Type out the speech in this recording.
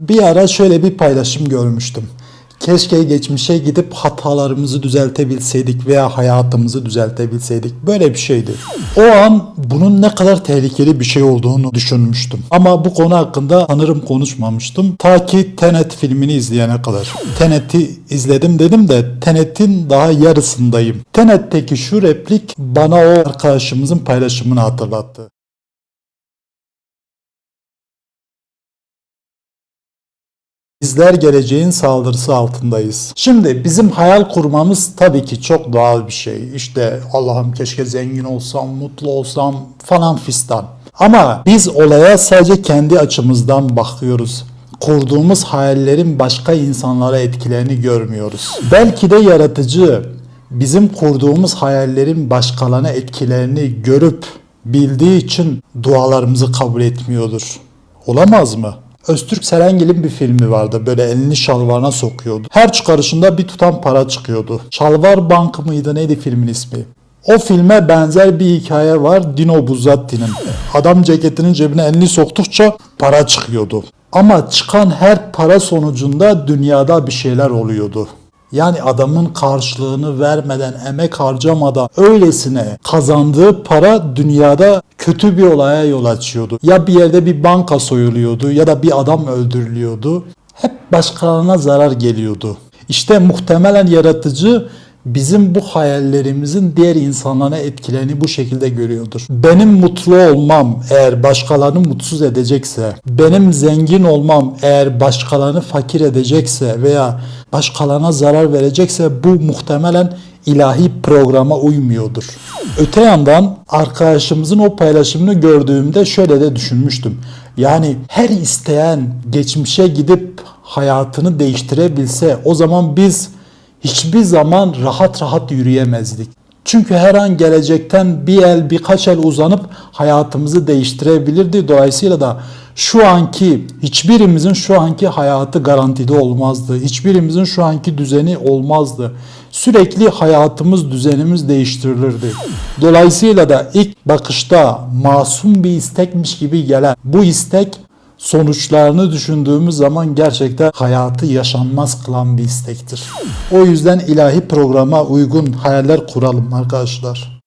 Bir ara şöyle bir paylaşım görmüştüm. Keşke geçmişe gidip hatalarımızı düzeltebilseydik veya hayatımızı düzeltebilseydik. Böyle bir şeydi. O an bunun ne kadar tehlikeli bir şey olduğunu düşünmüştüm. Ama bu konu hakkında sanırım konuşmamıştım. Ta ki Tenet filmini izleyene kadar. Tenet'i izledim dedim de Tenet'in daha yarısındayım. Tenet'teki şu replik bana o arkadaşımızın paylaşımını hatırlattı. Bizler geleceğin saldırısı altındayız. Şimdi bizim hayal kurmamız tabii ki çok doğal bir şey. İşte Allah'ım keşke zengin olsam, mutlu olsam falan fistan. Ama biz olaya sadece kendi açımızdan bakıyoruz. Kurduğumuz hayallerin başka insanlara etkilerini görmüyoruz. Belki de yaratıcı bizim kurduğumuz hayallerin başkalarına etkilerini görüp bildiği için dualarımızı kabul etmiyordur. Olamaz mı? Öztürk Serengil'in bir filmi vardı. Böyle elini şalvarına sokuyordu. Her çıkarışında bir tutam para çıkıyordu. Şalvar Bankı mıydı neydi filmin ismi? O filme benzer bir hikaye var Dino Buzzatti'nin. Adam ceketinin cebine elini soktukça para çıkıyordu. Ama çıkan her para sonucunda dünyada bir şeyler oluyordu. Yani adamın karşılığını vermeden, emek harcamadan öylesine kazandığı para dünyada kötü bir olaya yol açıyordu. Ya bir yerde bir banka soyuluyordu ya da bir adam öldürülüyordu. Hep başkalarına zarar geliyordu. İşte muhtemelen yaratıcı bizim bu hayallerimizin diğer insanlara etkilerini bu şekilde görüyordur. Benim mutlu olmam eğer başkalarını mutsuz edecekse, benim zengin olmam eğer başkalarını fakir edecekse veya başkalarına zarar verecekse bu muhtemelen ilahi programa uymuyordur. Öte yandan arkadaşımızın o paylaşımını gördüğümde şöyle de düşünmüştüm. Yani her isteyen geçmişe gidip hayatını değiştirebilse o zaman biz hiçbir zaman rahat rahat yürüyemezdik. Çünkü her an gelecekten bir el birkaç el uzanıp hayatımızı değiştirebilirdi. Dolayısıyla da şu anki hiçbirimizin şu anki hayatı garantide olmazdı. Hiçbirimizin şu anki düzeni olmazdı. Sürekli hayatımız, düzenimiz değiştirilirdi. Dolayısıyla da ilk bakışta masum bir istekmiş gibi gelen bu istek sonuçlarını düşündüğümüz zaman gerçekten hayatı yaşanmaz kılan bir istektir. O yüzden ilahi programa uygun hayaller kuralım arkadaşlar.